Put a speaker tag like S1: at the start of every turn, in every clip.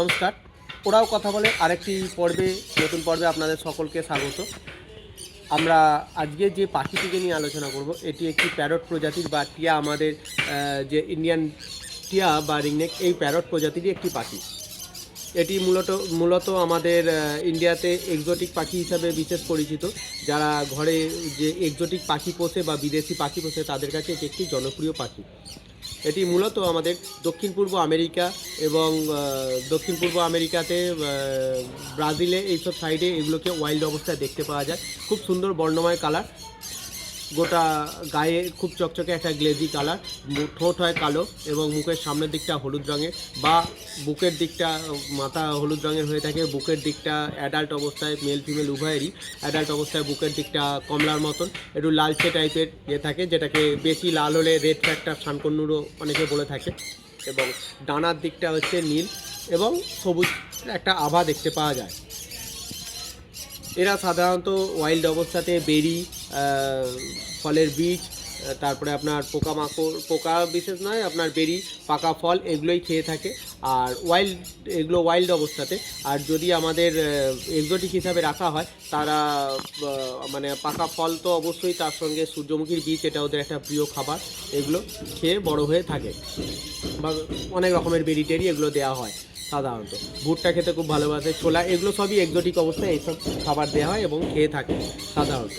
S1: নমস্কার। ওরাও কথা বলে। আরেকটি পর্বে, নতুন পর্বে আপনাদের সকলকে স্বাগত। আমরা আজকে যে পাখিটিকে নিয়ে আলোচনা করব, এটি একটি প্যারট প্রজাতির বা টিয়া আমাদের যে ইন্ডিয়ান টিয়া বা রিংনেক, এই প্যারট প্রজাতিরই একটি পাখি। এটি মূলত মূলত আমাদের ইন্ডিয়াতে এক্সোটিক পাখি হিসাবে বিশেষ পরিচিত। যারা ঘরে যে এক্সোটিক পাখি পোষে বা বিদেশি পাখি পোষে, তাদের কাছে এটি একটি জনপ্রিয় পাখি। এটি মূলত আমাদের দক্ষিণ পূর্ব আমেরিকা এবং দক্ষিণ পূর্ব আমেরিকাতে ব্রাজিলে এইসব সাইডে এগুলোকে ওয়াইল্ড অবস্থায় দেখতে পাওয়া যায়। খুব সুন্দর বর্ণময় কালার গোটা গায়ে খুব চকচকে একটা গ্লেজি কালার ঠোঁট হয় কালো এবং মুখের সামনের দিকটা হলুদ রঙের বা বুকের দিকটা, মাথা হলুদ রঙের হয়ে থাকে। বুকের দিকটা অ্যাডাল্ট অবস্থায় মেল ফিমেল উভয়েরই অ্যাডাল্ট অবস্থায় বুকের দিকটা কমলার মতন। একটু লালচে টাইপের ইয়ে থাকে, যেটাকে বেশি লাল হলে রেড ফ্যাক্টর শানকন্নুরও অনেকে বলে থাকে। এবং ডানার দিকটা হচ্ছে নীল এবং সবুজ একটা আভা দেখতে পাওয়া যায়। এরা সাধারণত ওয়াইল্ড অবস্থাতে বেরি ফলের বীজ তারপরে আপনার পোকামাকড়, পোকা বিশেষ নয়, আপনার বেরি, পাকা ফল, এগুলোই খেয়ে থাকে। আর ওয়াইল্ড এগুলো ওয়াইল্ড অবস্থাতে। আর যদি আমাদের এক্সোটিক হিসাবে রাখা হয়, তারা মানে পাকা ফল তো অবশ্যই তার সঙ্গে সূর্যমুখীর বীজ, এটা ওদের একটা প্রিয় খাবার। এগুলো খেয়ে বড় হয়ে থাকে। বা অনেক রকমের বেরি টেরি এগুলো দেওয়া হয়। সাধারণত। ভুট্টা খেতে খুব ভালোবাসে, ছোলা, এগুলো সবই এক্সোটিক অবস্থায় এইসব খাবার দেওয়া হয় এবং খেয়ে থাকে সাধারণত।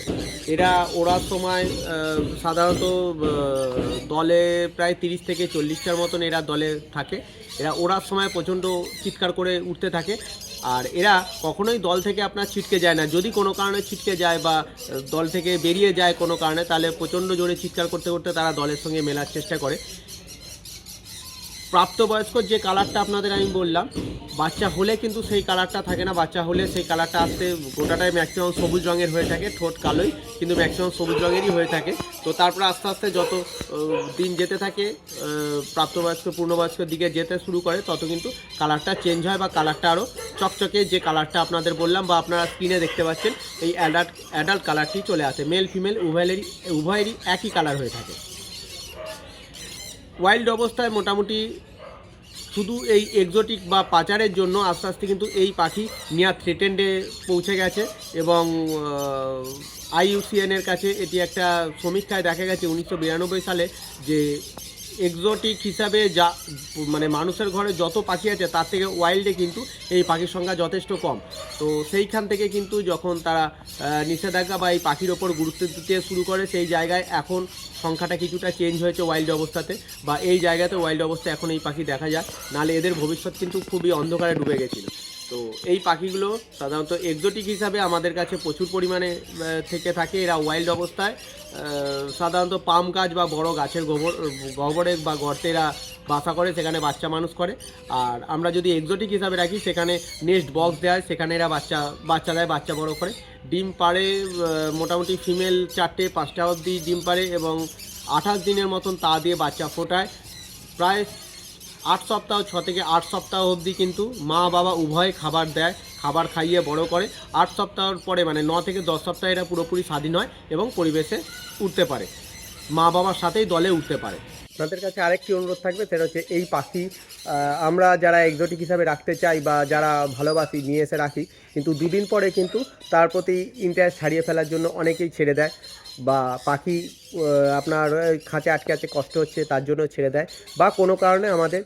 S1: এরা ওড়ার সময় সাধারণত দলে প্রায় তিরিশ থেকে চল্লিশটার মতন এরা দলে থাকে। এরা ওড়ার সময় প্রচণ্ড চিৎকার করে উঠতে থাকে। আর এরা কখনোই দল থেকে আপনার ছিটকে যায় না। যদি কোনো কারণে ছিটকে যায় বা দল থেকে বেরিয়ে যায় কোনো কারণে, তাহলে প্রচণ্ড জোরে চিৎকার করতে করতে তারা দলের সঙ্গে মেলার চেষ্টা করে। প্রাপ্তবয়স্ক যে কালারটা আপনাদের আমি বললাম, বাচ্চা হলে কিন্তু সেই কালারটা থাকে না। বাচ্চা হলে সেই কালারটা আসতে গোটাটাই ম্যাক্সিমাম সবুজ রঙের হয়ে থাকে, ঠোঁট কালোই, কিন্তু ম্যাক্সিমাম সবুজ রঙেরই হয়ে থাকে। তো তারপরে আস্তে আস্তে যত দিন যেতে থাকে প্রাপ্তবয়স্ক পূর্ণবয়স্কের দিকে যেতে শুরু করে, তত কিন্তু কালারটা চেঞ্জ হয় বা কালারটা আরও চকচকে যে কালারটা আপনাদের বললাম বা আপনারা স্ক্রিনে দেখতে পাচ্ছেন, এই অ্যাডাল্ট অ্যাডাল্ট কালারটি চলে আসে। মেল ফিমেল উভয়েরই উভয়েরই একই কালার হয়ে থাকে। ওয়াইল্ড অবস্থায় মোটামুটি শুধু এই এক্সোটিক বা পাচারের জন্য আস্তে আস্তে কিন্তু এই পাখি নিয়ার থ্রেটেন্ডে পৌঁছে গেছে এবং আইইউসিএনের কাছে এটি একটা সমীক্ষায় দেখা গেছে উনিশশো বিরানব্বই সালে যে এক্সোটিক হিসাবে যা মানে মানুষের ঘরে যত পাখি আছে, তার থেকে ওয়াইল্ডে কিন্তু এই পাখির সংখ্যা যথেষ্ট কম। তো সেইখান থেকে কিন্তু যখন তারা নিষেধাজ্ঞা বা এই পাখির ওপর গুরুত্ব দিতে শুরু করে, সেই জায়গায় এখন সংখ্যাটা কিছুটা চেঞ্জ হয়েছে ওয়াইল্ড অবস্থাতে বা এই জায়গাতে ওয়াইল্ড অবস্থা এখন এই পাখি দেখা যায়। নাহলে এদের ভবিষ্যৎ কিন্তু খুবই অন্ধকারে ডুবে গেছিল। তো এই পাখিগুলো সাধারণত এক্সোটিক হিসাবে আমাদের কাছে প্রচুর পরিমাণে থেকে থাকে। এরা ওয়াইল্ড অবস্থায়। সাধারণত পাম গাছ বা বড় গাছের গোবর, গোবরে বা গর্তে এরা বাসা করে, সেখানে বাচ্চা মানুষ করে। আর আমরা যদি এক্সোটিক হিসাবে রাখি, সেখানে নেক্সট বক্স দেয় সেখানে এরা বাচ্চা বাচ্চা দেয়, বাচ্চা বড় করে। ডিম পাড়ে মোটামুটি ফিমেল চারটে, পাঁচটা অবধি ডিম পাড়ে এবং আঠাশ দিনের মতন তা দিয়ে বাচ্চা ফোটায়। প্রায় আট সপ্তাহ, ছ থেকে আট সপ্তাহ অবধি কিন্তু মা বাবা উভয় খাবার দেয়, খাবার খাইয়ে বড় করে। আট সপ্তাহর পরে মানে ন থেকে দশ সপ্তাহে এরা পুরোপুরি স্বাধীন হয় এবং পরিবেশে উঠতে পারে। মা বাবার সাথেই দলে উঠতে পারে। আপনাদের কাছে আরেকটি অনুরোধ থাকবে, সেটা হচ্ছে এই পাখি আমরা যারা এক্সোটিক হিসাবে রাখতে চাই বা যারা ভালোবাসি, নিয়ে এসে রাখি, কিন্তু দুদিন পরে কিন্তু তার প্রতি ইন্টারেস্ট হারিয়ে ফেলার জন্য অনেকেই ছেড়ে দেয়। বা পাখি আপনার খাঁচে আটকে আছে, কষ্ট হচ্ছে, তার জন্য ছেড়ে দেয় বা কোনো কারণে আমাদের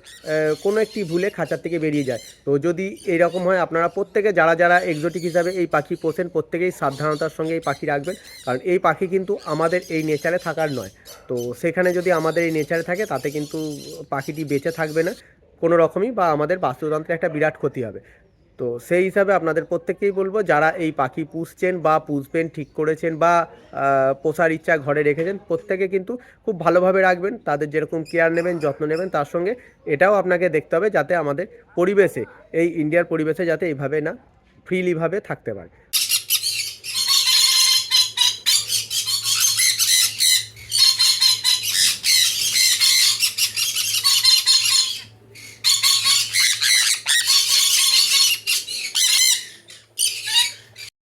S1: কোনো একটি ভুলে খাঁচার থেকে বেরিয়ে যায়। তো যদি এইরকম হয়, আপনারা প্রত্যেকে যারা যারা এক্সোটিক হিসাবে এই পাখি পোষেন, প্রত্যেকেই সাবধানতার সঙ্গে এই পাখি রাখবেন। কারণ এই পাখি কিন্তু আমাদের এই নেচারে থাকার নয়। তো সেখানে যদি আমাদের এই নেচারে থাকে, তাতে কিন্তু পাখিটি বেঁচে থাকবে না। কোনো রকমই বা আমাদের বাস্তুতন্ত্রে একটা বিরাট ক্ষতি হবে। তো সেই হিসাবে আপনাদের প্রত্যেককেই বলব, যারা এই পাখি পুষছেন বা পুষবেন ঠিক করেছেন বা পোষার ইচ্ছা ঘরে রেখেছেন, প্রত্যেকে কিন্তু খুব ভালোভাবে রাখবেন, তাদের যেরকম কেয়ার নেবেন, যত্ন নেবেন, তার সঙ্গে এটাও আপনাকে দেখতে হবে যাতে আমাদের পরিবেশে, এই ইন্ডিয়ার পরিবেশে যাতে এইভাবে না ফ্রিলিভাবে থাকতে পারে।